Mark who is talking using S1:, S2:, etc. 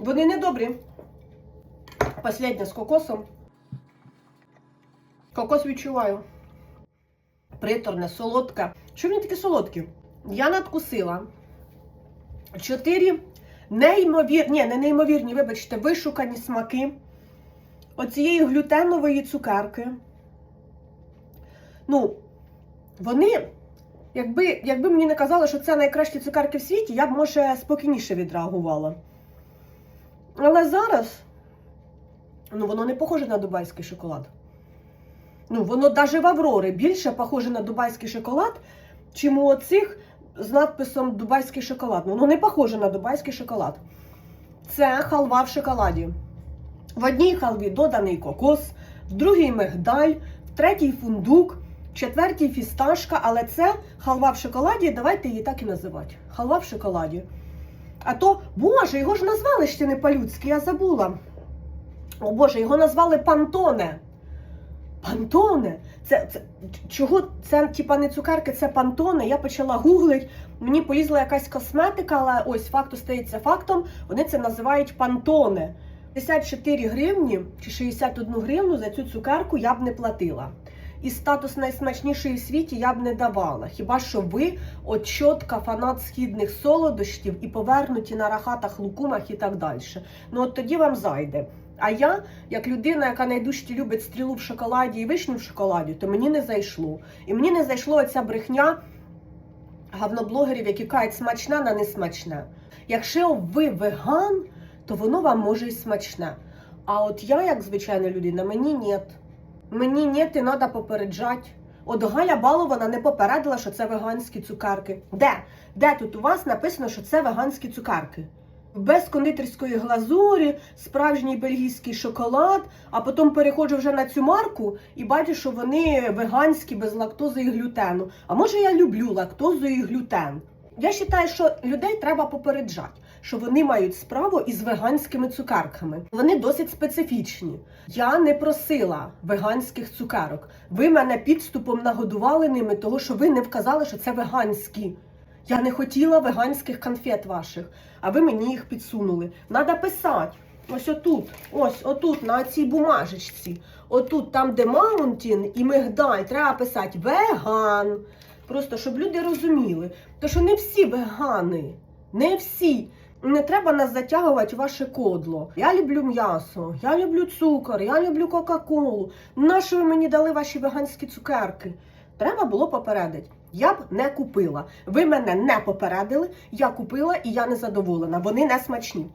S1: Вони не добрі. Последня з кокосом. Кокос відчуваю. Приторне, солодке. Що вони такі солодкі? Я надкусила. Чотири неймовірні, ні, не неймовірні, вибачте, вишукані смаки оцієї глютенової цукерки. Ну, вони, якби, якби мені не казали, що це найкращі цукерки в світі, я б, може, спокійніше відреагувала. Але зараз, ну, воно не похоже на дубайський шоколад. Ну, воно навіть в Аврори більше похоже на дубайський шоколад, чим у оцих з надписом Дубайський шоколад. Ну, Воно не похоже на дубайський шоколад. Це халва в шоколаді. В одній халві доданий кокос, в другій мигдаль, в третій фундук, в четвертій фісташка, але це халва в шоколаді, давайте її так і називати. Халва в шоколаді. А то, боже, його ж назвали ще не по-людськи, я забула. О Боже, його назвали Пантоне. Пантоне? Це, це чого це типа не цукерки, це пантоне. Я почала гуглить. Мені полізла якась косметика, але ось факт остається фактом. Вони це називають пантоне. 54 гривні чи 61 гривну за цю цукерку я б не платила. І статус найсмачнішої в світі я б не давала. Хіба що ви от чітка фанат східних солодощів і повернуті на рахатах, лукумах і так далі. Ну от тоді вам зайде. А я, як людина, яка найдужче любить стрілу в шоколаді і вишню в шоколаді, то мені не зайшло. І мені не зайшло оця брехня гавноблогерів, які кажуть смачне на несмачне. Якщо ви веган, то воно вам може й смачне. А от я, як звичайна людина, мені ні. Мені ні, і треба попереджати. От Галя Балована не попередила, що це веганські цукерки. Де? Де тут у вас написано, що це веганські цукерки? Без кондитерської глазурі, справжній бельгійський шоколад, а потім переходжу вже на цю марку і бачу, що вони веганські без лактози і глютену. А може я люблю лактозу і глютен? Я вважаю, що людей треба попереджати, що вони мають справу із веганськими цукерками. Вони досить специфічні. Я не просила веганських цукерок. Ви мене підступом нагодували ними, того що ви не вказали, що це веганські. Я не хотіла веганських конфет ваших, а ви мені їх підсунули. Надо писати. Ось отут, ось отут, на цій бумажечці. Отут, там, де Маунтін і Мигдаль, треба писати веган. Просто щоб люди розуміли. То що не всі вегани, не всі. Не треба нас затягувати ваше кодло. Я люблю м'ясо, я люблю цукор, я люблю Кока-Колу. Нащо ви мені дали ваші веганські цукерки? Треба було попередити. Я б не купила. Ви мене не попередили, я купила і я не задоволена. Вони не смачні.